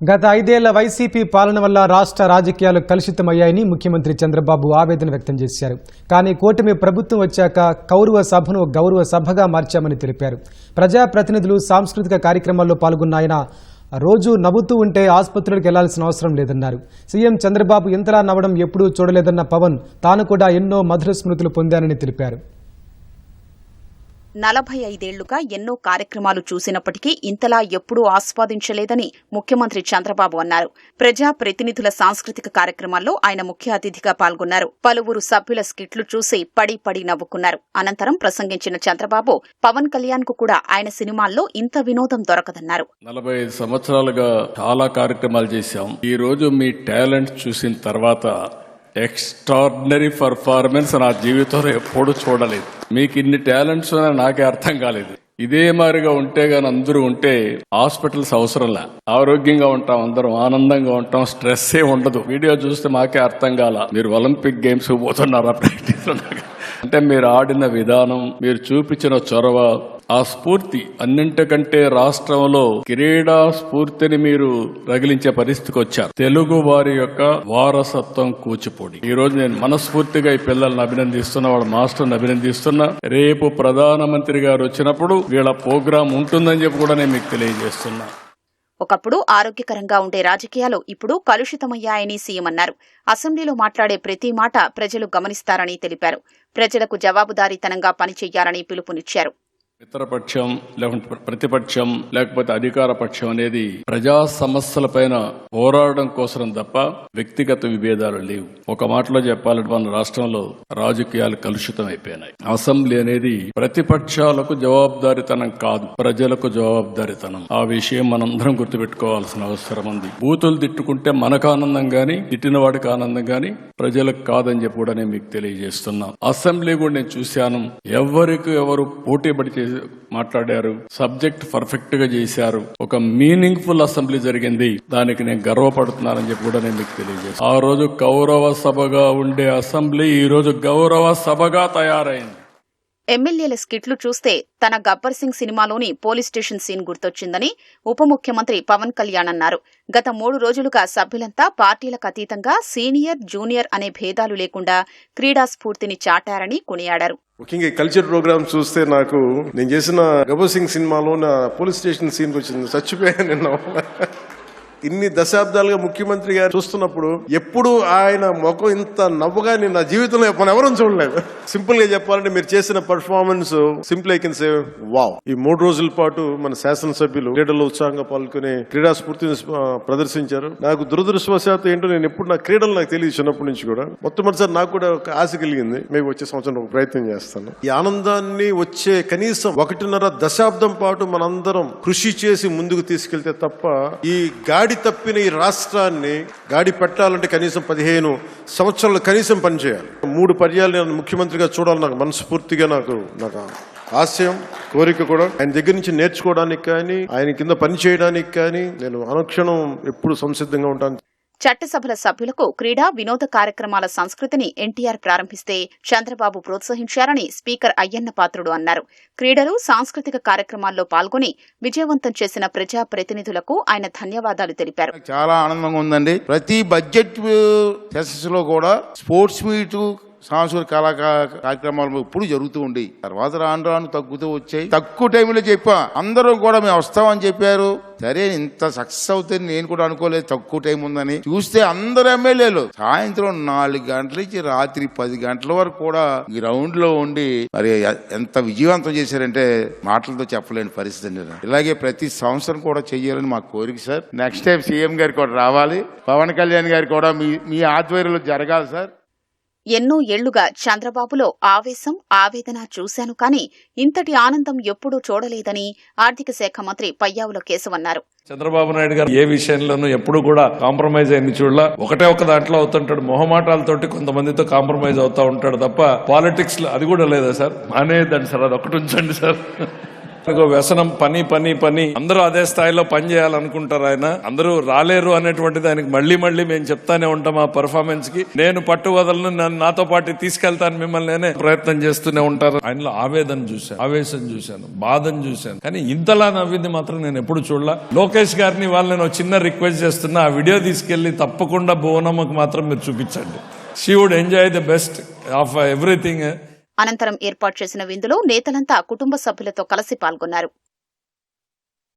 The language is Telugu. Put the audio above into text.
గత ఐదేళ్ళ వైసీపీ పాలన వల్ల రాష్ట్ర రాజకీయాలు కలుషితమయ్యాయని ముఖ్యమంత్రి చంద్రబాబు ఆవేదన వ్యక్తం చేశారు. కానీ కూటమి ప్రభుత్వం వచ్చాక కౌరవ సభను గౌరవ సభగా మార్చామని తెలిపారు. ప్రజాప్రతినిధులు సాంస్కృతిక కార్యక్రమాల్లో పాల్గొన్న ఆయన రోజు నవ్వుతూ ఉంటే ఆసుపత్రులకు వెళ్ళాల్సిన అవసరం లేదన్నారు. సీఎం చంద్రబాబు ఇంతలా నవ్వడం ఎప్పుడూ చూడలేదన్న పవన్ తాను కూడా ఎన్నో మధుర స్మృతులు పొందానని తెలిపారు. నలభై ఐదేళ్ళుగా ఎన్నో కార్యక్రమాలు చూసినప్పటికీ ఇంతలా ఎప్పుడూ ఆస్వాదించలేదని ముఖ్యమంత్రి చంద్రబాబు అన్నారు. ప్రజా ప్రతినిధుల సాంస్కృతిక కార్యక్రమాల్లో ఆయన ముఖ్య అతిథిగా పాల్గొన్నారు. పలువురు సభ్యుల స్కిట్లు చూసి పడి పడి నవ్వుకున్నారు. అనంతరం ప్రసంగించిన చంద్రబాబు పవన్ కళ్యాణ్కు కూడా ఆయన సినిమాల్లో ఇంత వినోదం దొరకదన్నారు. నలభై సంవత్సరాలుగా చాలా కార్యక్రమాలు చేశాం. ఈ రోజు మీ టాలెంట్ చూసిన తర్వాత ఎక్స్ట్రాడినరీ పర్ఫార్మెన్స్ నా జీవితంలో ఎప్పుడూ చూడలేదు. మీకు ఇన్ని టాలెంట్స్ నాకే అర్థం కాలేదు. ఇదే మాదిరిగా ఉంటే గాని అందరూ ఉంటే హాస్పిటల్స్ అవసరంలా ఆరోగ్యంగా ఉంటాం అందరం ఆనందంగా ఉంటాం స్ట్రెస్ ఏ ఉండదు. వీడియో చూస్తే మాకే అర్థం కాల. మీరు ఒలింపిక్ గేమ్స్ పోతున్నారా? ప్రాక్టీస్ అంటే మీరు ఆడిన విధానం మీరు చూపించిన చొరవ ఆ స్ఫూర్తి అన్నింటికంటే రాష్ట్రంలో క్రీడా స్ఫూర్తిని మీరు రగిలించే పరిస్థితికి వచ్చారు. తెలుగు వారి యొక్క వారసత్వం కూచిపూడి. ఈ రోజు నేను మనస్ఫూర్తిగా ఈ పిల్లల్ని అభినందిస్తున్నా వాళ్ళ మాస్టర్ని అభినందిస్తున్నా. రేపు ప్రధానమంత్రి గారు వచ్చినప్పుడు వీళ్ళ ప్రోగ్రాం ఉంటుందని చెప్పి కూడా నేను మీకు తెలియజేస్తున్నా. ఒకప్పుడు ఆరోగ్యకరంగా ఉండే రాజకీయాలు ఇప్పుడు కలుషితమయ్యాయని సీఎం అన్నారు. అసెంబ్లీలో మాట్లాడే ప్రతి మాట ప్రజలు గమనిస్తారని తెలిపారు. ప్రజలకు జవాబుదారీతనంగా పనిచేయాలని పిలుపునిచ్చారు. మిత్రపక్షం లేకుంటే ప్రతిపక్షం లేకపోతే అధికార పక్షం అనేది ప్రజా సమస్యలపైన పోరాడడం కోసం తప్ప వ్యక్తిగత విభేదాలు లేవు. ఒక మాటలో చెప్పాలంటే మన రాష్ట్రంలో రాజకీయాలు కలుషితం అయిపోయినాయి. అసెంబ్లీ అనేది ప్రతిపక్షాలకు జవాబుదారితనం కాదు ప్రజలకు జవాబుదారితనం. ఆ విషయం మనందరం గుర్తుపెట్టుకోవాల్సిన అవసరం ఉంది. బూతులు తిట్టుకుంటే మనకు ఆనందం గాని తిట్టిన వాడికి ఆనందం గాని ప్రజలకు కాదని చెప్పి కూడా నేను మీకు తెలియజేస్తున్నాను అసెంబ్లీ కూడా నేను చూశాను. ఎవరికి ఎవరు పోటీ పడి మాట్లాడారు. సబ్జెక్ట్ పర్ఫెక్ట్గా చేశారు. ఒక మీనింగ్ ఫుల్ అసెంబ్లీ జరిగింది. దానికి నేను గర్వపడుతున్నానని చెప్పి కూడా నేను మీకు తెలియజేస్తాను ఆ రోజు కౌరవ సభగా ఉండే అసెంబ్లీ ఈ రోజు గౌరవ సభగా తయారైంది. ఎమ్మెల్యేల స్కిట్లు చూస్తే తన గబ్బర్ సింగ్ సినిమాలోని పోలీస్ స్టేషన్ సీన్ గుర్తొచ్చిందని ఉప ముఖ్యమంత్రి పవన్ కళ్యాణ్ అన్నారు. గత మూడు రోజులుగా సభ్యులంతా పార్టీలకు అతీతంగా సీనియర్ జూనియర్ అనే భేదాలు లేకుండా క్రీడా స్ఫూర్తిని చాటారని కొనియాడారు. ముఖ్యంగా కల్చర్ ప్రోగ్రామ్ చూస్తే నాకు నేను చేసిన గబ్బర్ సింగ్ సినిమాలో నా పోలీస్ స్టేషన్ సీన్ వచ్చింది చచ్చిపోయాను నిన్న ఇన్ని దశాబ్దాలుగా ముఖ్యమంత్రి గారు చూస్తున్నప్పుడు ఎప్పుడు ఆయన ముఖం ఇంత నవ్వుగా నేను నా జీవితంలో మనం ఎవరూ చూడలేదు. సింపుల్గా చెప్పాలంటే మీరు చేసిన performance simple I can say wow ఈ మూడు రోజుల పాటు మన శాసనసభ్యులు క్రీడల్లో ఉత్సాహంగా పాల్గొని క్రీడా స్ఫూర్తిని ప్రదర్శించారు. నాకు దురదృష్టవశాత్తు ఏంటో నేను ఎప్పుడు నా క్రీడలు నాకు తెలియదు చిన్నప్పటి నుంచి కూడా. మొట్టమొదటిసారి నాకు కూడా ఒక ఆశ కలిగింది. మేము వచ్చే సంవత్సరం ఒక ప్రయత్నం చేస్తాను. ఈ ఆనందాన్ని వచ్చే కనీసం ఒకటిన్నర దశాబ్దం పాటు మనందరం కృషి చేసి ముందుకు తీసుకెళ్తే తప్ప ఈ గాడి గాడి తప్పిన ఈ రాష్ట్రాన్ని గాడి పెట్టాలంటే కనీసం పదిహేను సంవత్సరాలు కనీసం పనిచేయాలి. మూడు పర్యాలు నేను ముఖ్యమంత్రిగా చూడాలి నాకు మనస్ఫూర్తిగా నాకు నాకు ఆశయం కోరిక కూడా. ఆయన దగ్గర నుంచి నేర్చుకోవడానికి కానీ ఆయన కింద పని చేయడానికి కానీ నేను అనుక్షణం ఎప్పుడు సంసిద్ధంగా ఉంటాను. చట్టసభల సభ్యులకు క్రీడా వినోద కార్యక్రమాల సంస్కృతిని ఎన్టీఆర్ ప్రారంభిస్తే చంద్రబాబు ప్రోత్సహించారని స్పీకర్ అయ్యన్న పాత్రుడు అన్నారు. క్రీడలు సాంస్కృతిక కార్యక్రమాల్లో పాల్గొని విజయవంతం చేసిన ప్రజా ప్రతినిధులకు ఆయన ధన్యవాదాలు తెలిపారు. చాలా ఆనందంగా ఉందండి. ప్రతి బడ్జెట్ సెషన్స్లో కూడా స్పోర్ట్స్ మీట్ సాంస్కృతిక కళా కార్యక్రమాలు ఇప్పుడు జరుగుతూ ఉండి తర్వాత రాను రాను తగ్గుతూ వచ్చాయి. తక్కువ టైంలో చెప్పా అందరూ కూడా మేము వస్తామని చెప్పారు. సరే ఇంత సక్సెస్ అవుతుంది నేను కూడా అనుకోలేదు తక్కువ టైం ఉందని. చూస్తే అందరు ఎమ్మెల్యేలు సాయంత్రం నాలుగు గంటల నుంచి రాత్రి పది గంటల వరకు కూడా గ్రౌండ్లో ఉండి మరి ఎంత విజయవంతం చేశారంటే మాటలతో చెప్పలేని పరిస్థితి అండి ఇలాగే ప్రతి సంవత్సరం కూడా చెయ్యాలని మా కోరిక సార్. నెక్స్ట్ టైం సీఎం గారు కూడా రావాలి. పవన్ కళ్యాణ్ గారు కూడా మీ మీ ఆధ్వర్యంలో జరగాలి సార్. ఎన్నో ఏళ్ళుగా చంద్రబాబులో ఆవేశం ఆవేదన చూశాను కానీ ఇంతటి ఆనందం ఎప్పుడూ చూడలేదని ఆర్థిక శాఖ మంత్రి పయ్యావుల కేశవన్నారు. చంద్రబాబు నాయుడు గారు ఏ విషయంలోనూ ఎప్పుడు కూడా కాంప్రమైజ్ అయిన చూడలా. ఒకటే ఒక దాంట్లో అవుతుంటాడు. మొహమాటాలతోటి కొంతమందితో కాంప్రమైజ్ అవుతా ఉంటాడు తప్ప పాలిటిక్స్లో అది కూడా లేదా సార్? మానేదండి సార్. అది ఒకటి ఉంచండి సార్. వ్యసనం పని పని పని. అందరూ అదే స్థాయిలో పని చేయాలనుకుంటారు ఆయన. అందరూ రాలేరు అనేటువంటిది ఆయనకి మళ్ళీ మళ్ళీ మేము చెప్తానే ఉంటాం ఆ పర్ఫార్మెన్స్కి. నేను పట్టు వదలను నన్ను నాతో పాటు తీసుకెళ్తాను మిమ్మల్ని నేనే ప్రయత్నం చేస్తూనే ఉంటారు. ఆయనలో ఆవేదన చూశాను ఆవేశం చూశాను బాధను చూశాను. కానీ ఇంతలా నవ్వింది మాత్రం నేను ఎప్పుడు చూడలా. లోకేష్ గారిని వాళ్ళు నేను ఒక చిన్న రిక్వెస్ట్ చేస్తున్నా ఆ వీడియో తీసుకెళ్ళి తప్పకుండా భువనమ్మకు మాత్రం మీరు చూపించండి. She would enjoy the best of everything అనంతరం ఏర్పాటు చేసిన విందులో నేతలంతా కుటుంబ సభ్యులతో కలిసి పాల్గొన్నారు